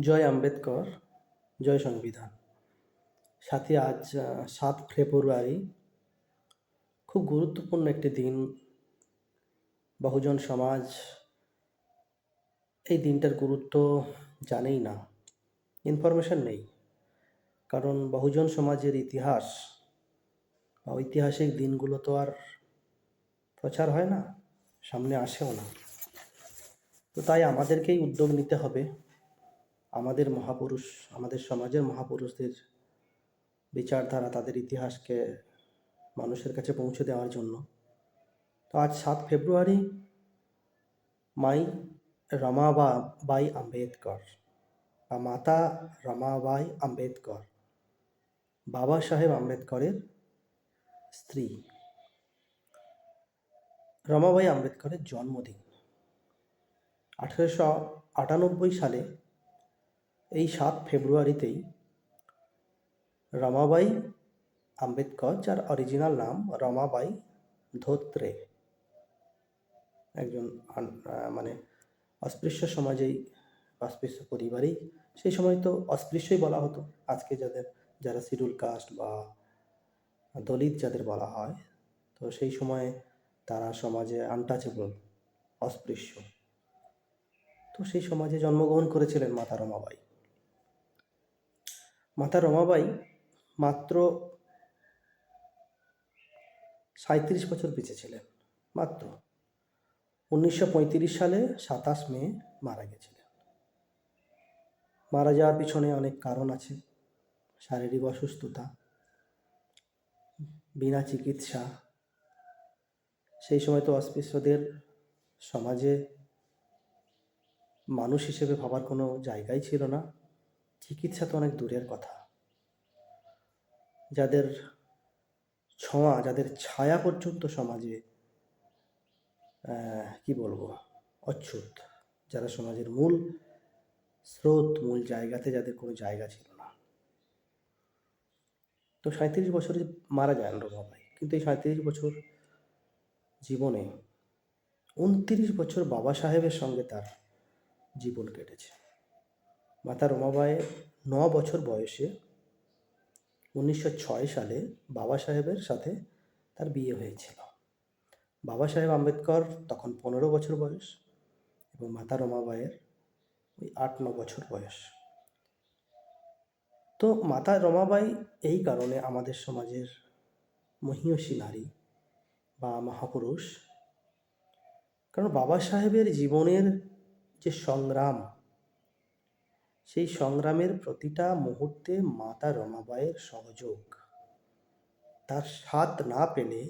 জয় আম্বেদকর, জয় সংবিধান। সাথে, আজ সাত ফেব্রুয়ারি, খুব গুরুত্বপূর্ণ একটি দিন। বহুজন সমাজ এই দিনটার গুরুত্ব জানেই না। ইনফরমেশন নেই। কারণ বহুজন সমাজের ইতিহাস বা ঐতিহাসিক দিনগুলো তো আর প্রচার হয় না, সামনে আসেও না। তো তাই আমাদেরকেই উদ্যোগ নিতে হবে। আমাদের মহাপুরুষ, আমাদের সমাজের মহাপুরুষদের বিচারধারা তাদের ইতিহাসকে মানুষের কাছে পৌঁছে দেওয়ার জন্য। তো আজ সাত ফেব্রুয়ারি, মাই রমাবা বাই আম্বেদকর বা মাতা রমাবাই আম্বেদকর, বাবা সাহেব আম্বেদকরের স্ত্রী। রমাবাই আম্বেদকরের জন্মদিন। আঠেরোশো আটানব্বই সালে এই সাত ফেব্রুয়ারিতেই রমাবাই আম্বেদকর, যার অরিজিনাল নাম রমাবাই ধোত্রে। একজন মানে অস্পৃশ্য সমাজেই, অস্পৃশ্য পরিবারেই, সেই সময় তো অস্পৃশ্যই বলা হতো। আজকে যাদের, যারা শিডিউল কাস্ট বা দলিত যাদের বলা হয়, তো সেই সময়ে তারা সমাজে আনটাচেবল অস্পৃশ্য। তো সেই সমাজে জন্মগ্রহণ করেছিলেন মাতা রমাবাই। মাতা রমাবাই মাত্র সাঁত্রিশ বছর বেঁচে ছিলেন, মাত্র। উনিশশো পঁয়ত্রিশ সালে সাতাশ মে মারা গেছিলেন। মারা যাওয়ার পিছনে অনেক কারণ আছে। শারীরিক অসুস্থতা, বিনা চিকিৎসা, সেই সময় তো অস্পৃশ্যদের সমাজে মানুষ হিসেবে ভাবার কোনো জায়গাই ছিল না। চিকিৎসা তো অনেক দূরের কথা। যাদের ছোঁয়া, যাদের ছায়া পর্যন্ত সমাজে কি বলব, অচ্ছুত, যারা সমাজের মূল স্রোত, মূল জায়গাতে যাদের কোনো জায়গা ছিল না। তো সাঁত্রিশ বছরে মারা যান রমাবাই কিন্তু এই সাঁত্রিশ বছর জীবনে উনত্রিশ বছর বাবা সাহেবের সঙ্গে তার জীবন কেটেছে। মাতা রমাবাই ন বছর বয়সে উনিশশো ছয় সালে বাবা সাহেবের সাথে তার বিয়ে হয়েছিল। বাবা সাহেব আম্বেদকর তখন পনেরো বছর বয়স এবং মাতা রমাবাইয়ের ওই আট, ন বছর বয়স। তো মাতা রমাবাই এই কারণে আমাদের সমাজের মহিয়সী নারী বা মহাপুরুষ। কারণ বাবা সাহেবের জীবনের যে সংগ্রাম সেই সংগ্রামের প্রতিটা মুহূর্তে মাতা রমাবাইয়ের সহযোগ। তার সাথ না পেলে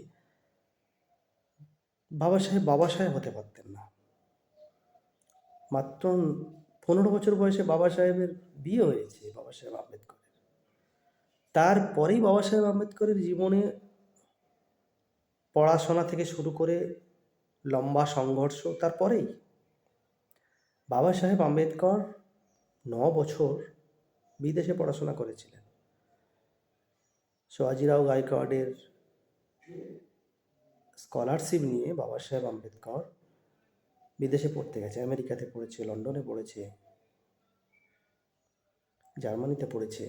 বাবা সাহেব বাবা সাহেব হতে পারতেন না। মাত্র পনেরো বছর বয়সে বাবা সাহেবের বিয়ে হয়েছে বাবা সাহেব আম্বেদকরের। তারপরেই বাবা সাহেব আম্বেদকরের জীবনে পড়াশোনা থেকে শুরু করে লম্বা সংঘর্ষ, তারপরেই বাবা সাহেব আম্বেদকর ন বছর বিদেশে পড়াশোনা করেছিলেন। সোয়াজিরাও গায়কোয়াড়ের স্কলারশিপ নিয়ে বাবা সাহেব আম্বেদকর বিদেশে পড়তে গেছে, আমেরিকাতে পড়েছে, লন্ডনে পড়েছে, জার্মানিতে পড়েছে।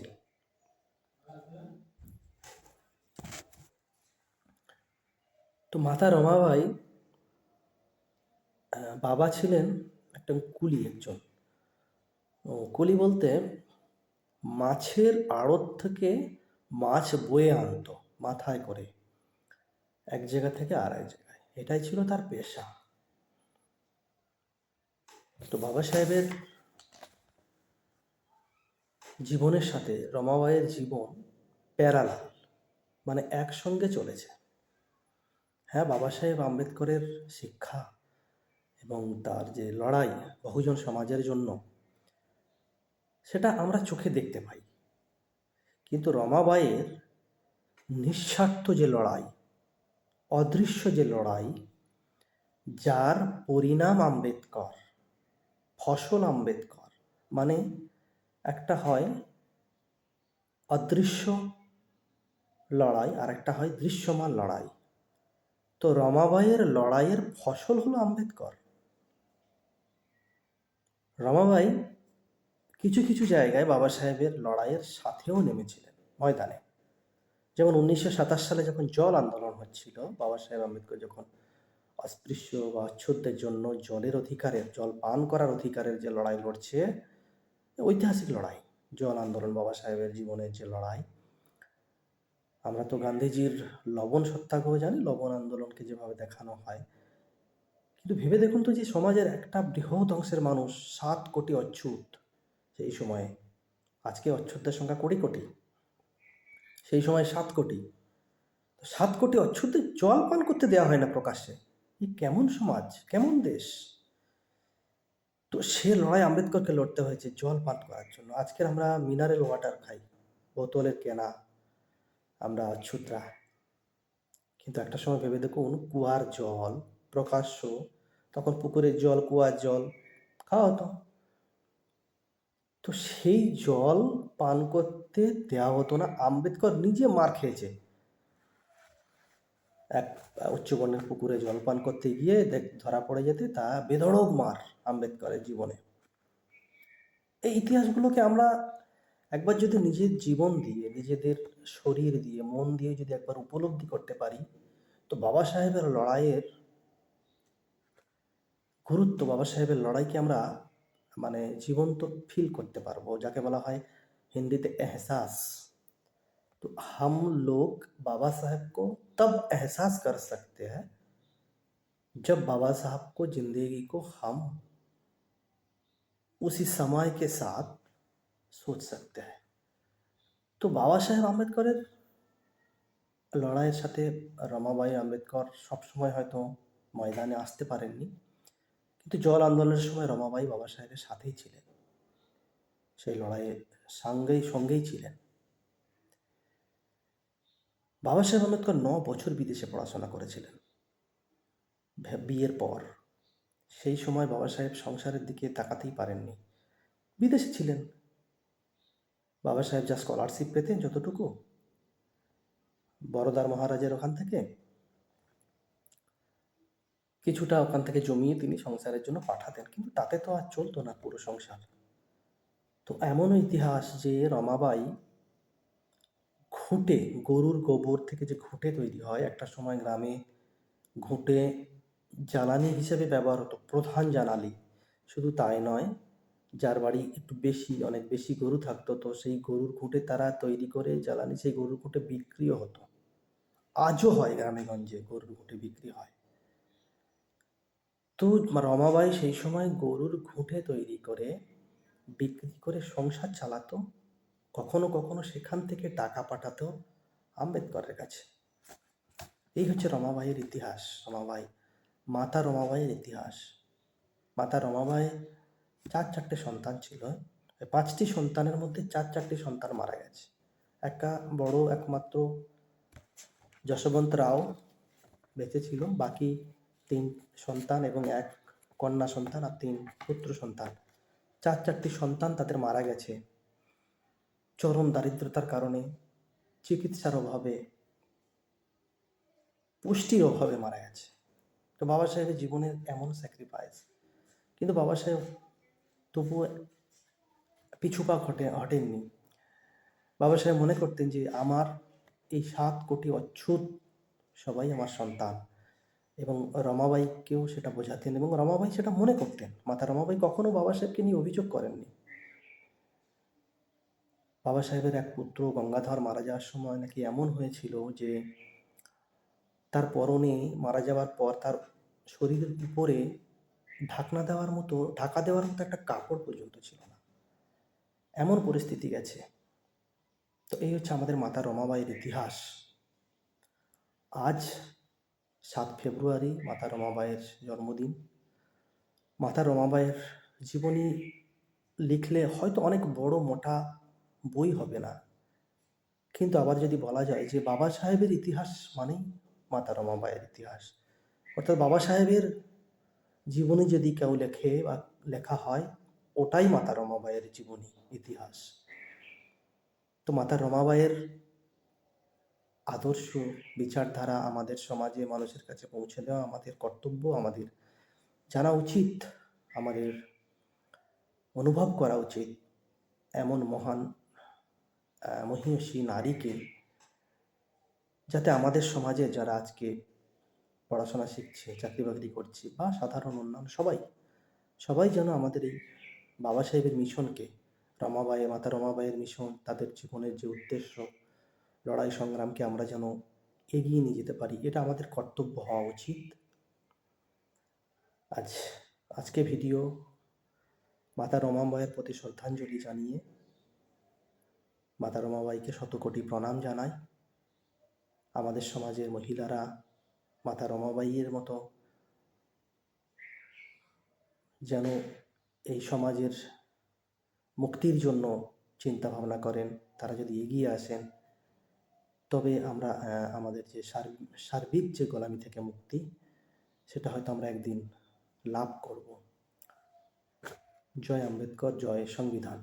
তো মাতা রমাবাই বাবা ছিলেন একটা কুলি একজন। কুলি বলতে মাছের আড়ত থেকে মাছ বয়ে আনতো, মাথায় করে। এক জায়গা থেকে আর এক জায়গায়। এটাই ছিল তার পেশা। তো বাবা সাহেবের জীবনের সাথে রমাবাইয়ের জীবন প্যারালাল মানে একসঙ্গে চলেছে। হ্যাঁ বাবা সাহেব আম্বেদকরের শিক্ষা এবং তার যে লড়াই বহুজন সমাজের জন্য সেটা আমরা চোখে দেখতে পাই। কিন্তু রমাবাইয়ের নিঃস্বার্থ যে লড়াই, অদৃশ্য যে লড়াই, যার পরিণাম আম্বেদকর, ফসল আম্বেদকর মানে একটা হয় অদৃশ্য লড়াই, আর একটা হয় দৃশ্যমান লড়াই। তো রমাবাইয়ের লড়াইয়ের ফসল হলো আম্বেদকর। রমাবাই কিছু কিছু জায়গায় বাবা সাহেবের লড়াইয়ের সাথেও নেমেছিলেন ময়দানে। যেমন উনিশশো সাতাশ সালে যখন জল আন্দোলন হচ্ছিল, বাবা সাহেব আম্বেদকর যখন অস্পৃশ্য বা অচ্ছুতদের জন্য জলের অধিকারের, জল পান করার অধিকারের যে লড়াই লড়ছে, ঐতিহাসিক লড়াই, জল আন্দোলন, বাবা সাহেবের জীবনের যে লড়াই। আমরা তো গান্ধীজির লবণ সত্যাগ্রহ জানি, লবণ আন্দোলনকে যেভাবে দেখানো হয়। কিন্তু ভেবে দেখুন তো যে সমাজের একটা বৃহৎ অংশের মানুষ সাত কোটি অচ্ছুত সেই সময়ে আজকে অচ্ছুতদের সংখ্যা কোটি কোটি। সেই সময় সাত কোটি। তো সাত কোটি অচ্ছুতদের জল পান করতে দেওয়া হয় না প্রকাশ্যে। এই কেমন সমাজ? কেমন দেশ? তো সে লড়াই আম্বেদকরকে লড়তে হয়েছে জল পান করার জন্য। আজকের আমরা মিনারেল ওয়াটার খাই, বোতলের কেনা, আমরা অচ্ছুতরা। কিন্তু একটা সময় ভেবে দেখুন কুয়ার জল, প্রকাশ্য, তখন পুকুরের জল, কুয়ার জল, খাওয়া হতো। তো সেই জল পান করতে দেওয়া হতো না। আম্বেদকর নিজে মার খেয়েছে। এক উচ্চবর্ণের পুকুরে জল পান করতে গিয়ে দেখ, ধরা পড়ে যেতে তা বেধড়ক মার আম্বেদকরের জীবনে। এই ইতিহাসগুলোকে আমরা একবার যদি নিজের জীবন দিয়ে, নিজেদের শরীর দিয়ে, মন দিয়ে যদি একবার উপলব্ধি করতে পারি, তো বাবা সাহেবের লড়াইয়ের গুরুত্ব, বাবা সাহেবের লড়াইকে আমরা মানে জীবন্ত ফিল করতে পারবো যাকে বলা হয় হিন্দিতে এহসাস तो हम लोग बाबा साहब को तब एहसास कर सकते हैं जब बाबा साहब को जिंदगी को हम उसी समय के साथ सोच सकते हैं তো বাবা সাহেব আম্বেদকরের লড়াইয়ের সাথে রমাবাই আম্বেদকর সবসময় হয়তো ময়দানে আসতে পারেননি কিন্তু জল আন্দোলনের সময় রমাবাই বাবা সাহেবের সাথেই ছিলেন। সেই লড়াইয়ের সঙ্গেই সঙ্গেই ছিলেন। বাবা সাহেব আম্বেদকর ন বছর বিদেশে পড়াশোনা করেছিলেন। বিয়ের পর। সেই সময় বাবা সাহেব সংসারের দিকে তাকাতেই পারেননি। বিদেশে ছিলেন। বাবা সাহেব যা স্কলারশিপ পেতেন যতটুকু বরদার মহারাজের ওখান থেকে কিছুটা ওখান থেকে জমিয়ে তিনি সংসারের জন্য পাঠাতেন। কিন্তু তাতে তো আর চলতো না পুরো সংসার। তো এমনও ইতিহাস যে রমাবাই ঘুঁটে, গরুর গোবর থেকে যে ঘুঁটে তৈরি হয়, একটা সময় গ্রামে ঘুঁটে জ্বালানি হিসেবে ব্যবহার হতো, প্রধান জ্বালানি। শুধু তাই নয়, যার বাড়ি একটু বেশি, অনেক বেশি গরু থাকতো, তো সেই গরুর ঘুঁটে তারা তৈরি করে জ্বালানি, সেই গরুর ঘুঁটে বিক্রিও হতো। আজও হয় গ্রামেগঞ্জে গরুর ঘুঁটে বিক্রি হয়। তো রমাবাই সেই সময় গরুর ঘুঁটে তৈরি করে বিক্রি করে সংসার চালাতো, কখনো কখনো সেখান থেকে টাকা পাঠাতো আম্বেদকরের কাছে। এই হচ্ছে রমাবাইয়ের ইতিহাস, রমাবাই, মাতা রমাবাইয়ের ইতিহাস। মাতা রমাবাই চার চারটে সন্তান ছিল পাঁচটি সন্তানের মধ্যে চার চারটি সন্তান মারা গেছে। একটা বড় একমাত্র যশবন্ত রাও বেঁচে ছিল, বাকি তিন সন্তান এবং এক কন্যা সন্তান আর তিন পুত্র সন্তান। চার চারটি সন্তান তাদের মারা গেছে। চরম দারিদ্রতার কারণে, চিকিৎসার অভাবে, পুষ্টির অভাবে মারা গেছে। তো বাবা সাহেবের জীবনের এমন স্যাক্রিফাইস কিন্তু বাবা সাহেব তবুও পিছু পা ঘটে হটেননি বাবা সাহেব মনে করতেন যে, আমার এই সাত কোটি অচ্ছুত সবাই আমার সন্তান। এবং রমাবাইকেও সেটা বোঝাতেন এবং রমাবাই সেটা মনে করতেন। মাতা রমাবাই কখনো বাবা সাহেবকে নিয়ে অভিযোগ করেননি। বাবা সাহেবের এক পুত্র গঙ্গাধর মারা যাওয়ার সময় নাকি এমন হয়েছিল যে, তার পরনে মারা যাওয়ার পর তার শরীরের উপরে ঢাকনা দেওয়ার মতো, ঢাকা দেওয়ার মতো একটা কাপড় পর্যন্ত ছিল না। এমন পরিস্থিতি গেছে। তো এই হচ্ছে আমাদের মাতা রমাবাইয়ের ইতিহাস। আজ সাত ফেব্রুয়ারি মাতা রমাবাইয়ের জন্মদিন। মাতা রমাবাইয়ের জীবনী লিখলে হয়তো অনেক বড় মোটা বই হবে না। কিন্তু আবার যদি বলা যায় যে বাবা সাহেবের ইতিহাস মানেই মাতা রমাবাইয়ের ইতিহাস। অর্থাৎ বাবা সাহেবের জীবনী যদি কেউ লেখে বা লেখা হয়, ওটাই মাতা রমাবাইয়ের জীবনী, ইতিহাস। তো মাতা রমাবাইয়ের আদর্শ বিচারধারা আমাদের সমাজে মানুষের কাছে পৌঁছে দেওয়া আমাদের কর্তব্য, আমাদের জানা উচিত, আমাদের অনুভব করা উচিত এমন মহান মহিষী নারীকে যাতে আমাদের সমাজে যারা আজকে পড়াশোনা শিখছে, চাকরি বাকরি করছে বা সাধারণ অন্যান্য সবাই সবাই যেন আমাদের এই বাবা সাহেবের মিশনকে রমাবাই মাতা রমাবাইয়ের মিশন, তাদের জীবনের যে উদ্দেশ্য লড়াই সংগ্রামকে আমরা যেন এগিয়ে নিয়ে যেতে পারি, এটা আমাদের কর্তব্য হওয়া উচিত। আজ, আজকে ভিডিও মাতা রমাবাইয়ের প্রতি শ্রদ্ধাঞ্জলি জানিয়ে মাতা রমাবাইকে শত কোটি প্রণাম জানাই। আমাদের সমাজের মহিলারা মাতা রমাবাইয়ের মতো যেন এই সমাজের মুক্তির জন্য চিন্তা ভাবনা করেন, তারা যদি এগিয়ে আসেন তবে আমরা আমাদের যে সার্বিক যে গোলামি থেকে মুক্তি, সেটা হয়তো আমরা একদিন লাভ করব। জয় আম্বেদকর, জয় সংবিধান।